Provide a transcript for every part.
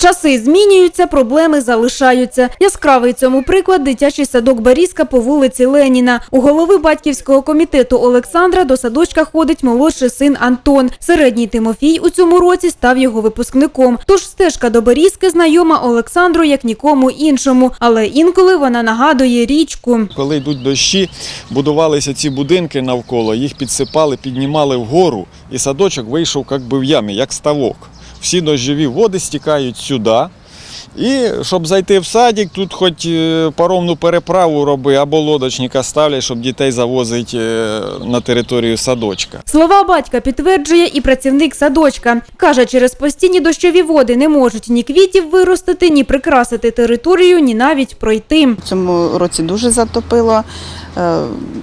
Часи змінюються, проблеми залишаються. Яскравий цьому приклад дитячий садок Барізка по вулиці Леніна. У голови батьківського комітету Олександра до садочка ходить молодший син Антон. Середній Тимофій у цьому році став його випускником. Тож стежка до Барізки знайома Олександру як нікому іншому, але інколи вона нагадує річку. Коли йдуть дощі, будувалися ці будинки навколо, їх підсипали, піднімали вгору, і садочок вийшов як би в ямі, як ставок. Всі дощові води стікають сюди. І щоб зайти в садик, тут хоч е, паромну переправу роби або лодочника ставлять, щоб дітей завозити е, на територію садочка. Слова батька підтверджує і працівник садочка. Каже, через постійні дощові води не можуть ні квітів виростити, ні прикрасити територію, ні навіть пройти. В цьому році дуже затопило. Е,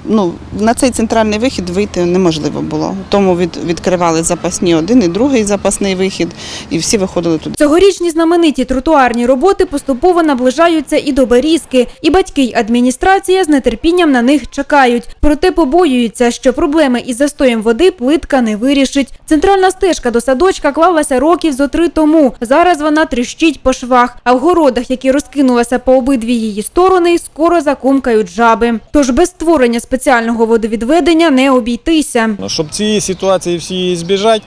Ну, на цей центральний вихід вийти неможливо було. Тому від, відкривали запасні один і другий запасний вихід, і всі виходили туди. Цьогорічні знамениті тротуарні роботи поступово наближаються і до Берізки. І батьки й адміністрація з нетерпінням на них чекають. Проте побоюються, що проблеми із застоєм води плитка не вирішить. Центральна стежка до садочка клалася років зо три тому. Зараз вона тріщить по швах, а в городах, які розкинулися по обидві її сторони, скоро закумкають жаби. Тож без створення спеціального водовідведення не обійтися. Ну, Щоб цієї ситуації всі збіжати,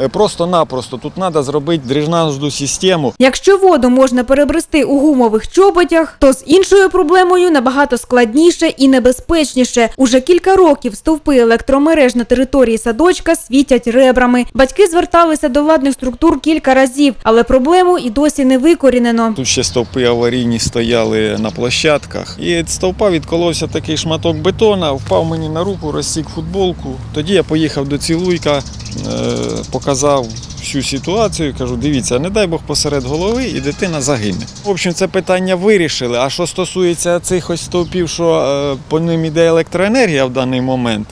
е, просто-напросто тут треба зробити дренажну систему, Якщо воду можна перебрести у гумових чоботях, то з іншою проблемою набагато складніше і небезпечніше. Уже кілька років стовпи електромереж на території садочка світять ребрами. Батьки зверталися до владних структур кілька разів, але проблему і досі не викорінено. Тут ще стовпи аварійні стояли на площадках. І від стовпа відколовся такий шматок бетона, впав мені на руку, розсік футболку. Тоді я поїхав до цілуйка, е, показав всю ситуацію. Кажу, дивіться, не дай Бог посеред голови і дитина загине. В общем, це питання вирішили. А що стосується цих ось стовпів, що е, по ним іде електроенергія в даний момент,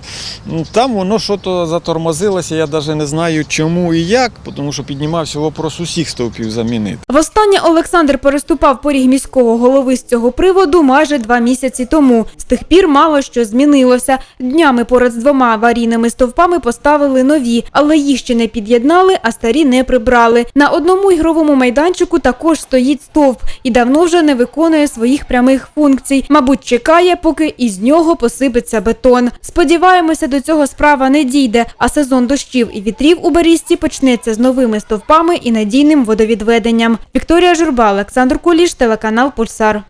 ну, там воно що то затормозилося. Я навіть не знаю чому і як, тому що піднімався вопрос усіх стовпів замінити. Востаннє Олександр переступав поріг міського голови з цього приводу майже два місяці тому. З тих пір мало що змінилося. Днями поряд з двома аварійними стовпами поставили нові, але їх ще не під'єднали, а старі не прибрали. На одному ігровому майданчику також стоїть стовп і давно вже не виконує своїх прямих функцій. Мабуть, чекає, поки із нього посипеться бетон. Сподіваємося, до цього справа не дійде, а сезон дощів і вітрів у Берізці почнеться з новими стовпами і надійним водовідведенням. Вікторія Журба, Олександр Куліш, телеканал Пульсар.